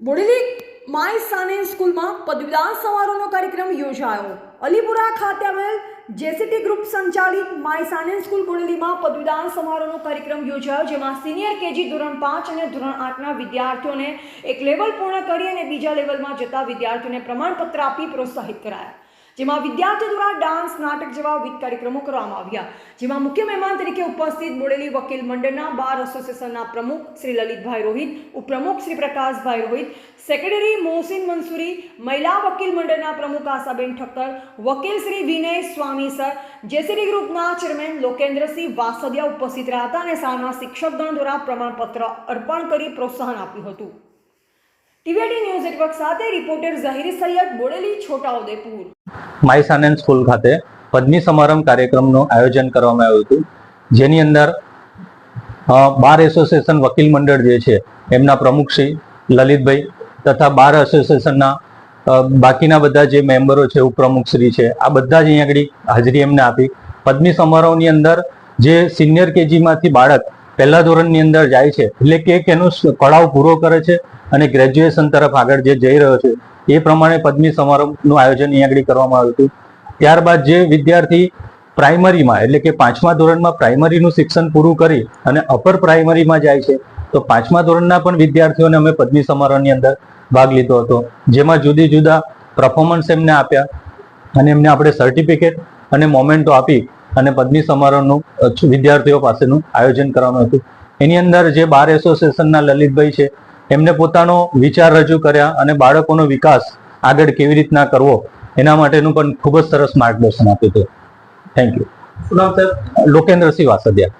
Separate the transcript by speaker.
Speaker 1: Bodeli my સાને સ્કૂલમાં પદવીદાન સમારોહનો કાર્યક્રમ યોજાયો. અલીપુરા ખાતે આવેલ જેસીટી ગ્રુપ સંચાલિત માય સાને સ્કૂલ બોડેલીમાં પદવીદાન સમારોહનો કાર્યક્રમ યોજાયો, જેમાં સિનિયર કેજી ધોરણ પાંચ અને ધોરણ આઠના વિદ્યાર્થીઓને એક લેવલ પૂર્ણ કરી અને બીજા લેવલમાં જતા વિદ્યાર્થીઓને પ્રમાણપત્ર આપી પ્રોત્સાહિત કરાયા. જેમાં વિદ્યાર્થીઓ દ્વારા ડાન્સ, નાટક જેવા વિવિધ કાર્યક્રમો કરવામાં આવ્યા. જેમાં મુખ્ય મહેમાન તરીકે ઉપસ્થિત બોડેલી વકીલ મંડળના બાર એસોસિએશનના પ્રમુખ શ્રી લલિતભાઈ રોહિત, ઉપપ્રમુખ શ્રી પ્રકાશભાઈ રોહિત, સેક્રેટરી મોહસિન મંસૂરી, મહિલા વકીલ મંડળના પ્રમુખ આશાબેન ઠક્કર, વકીલ શ્રી વિનય સ્વામી સર જેસીડી ગ્રુપના ચેરમેન લોકેન્દ્રસિંહ વાસદિયા ઉપસ્થિત રહ્યા હતા અને શાળાના શિક્ષકગણ દ્વારા પ્રમાણપત્ર અર્પણ કરી પ્રોત્સાહન આપ્યું હતું. ટીવીડી ન્યૂઝ નેટવર્ક સાથે reporter Zaheer Sayed Bodeli Chhotaudepur.
Speaker 2: My Sanand school ખાતે પદવી સમારંભ કાર્યક્રમનું આયોજન કરવામાં આવ્યું હતું. જેની અંદર બાર એસોસિએશન વકીલ મંડળ જે છે, એમના પ્રમુખ શ્રી લલિતભાઈ તથા બાર એસોસિએશનના બાકીના બધા જે મેમ્બરો છે, ઉપપ્રમુખ શ્રી છે, આ બધા જ અહીંયા આગળ હાજરી એમને આપી. પદવી સમારોહની અંદર જે સિનિયર કેજીમાંથી બાળક પહેલા ધોરણની અંદર જાય છે. એટલે કે એનો કળાવ પૂરો કરે છે અને ગ્રેજ્યુએશન તરફ આગળ જે જઈ રહ્યો છે, એ પ્રમાણે પદવી સમારંભનું આયોજન અહીંયા કરવામાં આવ્યું હતું. ત્યારબાદ જે વિદ્યાર્થી પ્રાઇમરીમાં, એટલે કે પાંચમા ધોરણમાં પ્રાઇમરીનું શિક્ષણ પૂરું કરી અને અપર પ્રાઇમરીમાં જાય છે, તો પાંચમા ધોરણના પણ વિદ્યાર્થીઓને અમે પદવી સમારોહની અંદર ભાગ લીધો હતો. જેમાં જુદી જુદા પરફોર્મન્સ એમને આપ્યા અને એમને આપણે સર્ટિફિકેટ અને મોમેન્ટો આપી અને પદવી સમારોહનું વિદ્યાર્થીઓ પાસેનું આયોજન કરવામાં હતું. એની અંદર જે બાર એસોસિએશનના લલિતભાઈ છે, એમને પોતાનો વિચાર રજૂ કર્યા અને બાળકોનો વિકાસ આગળ કેવી રીતના કરવો, એના માટેનું પણ ખૂબ જ સરસ માર્ગદર્શન આપ્યું હતું. Thank you Lokendrasinh Vasadiya.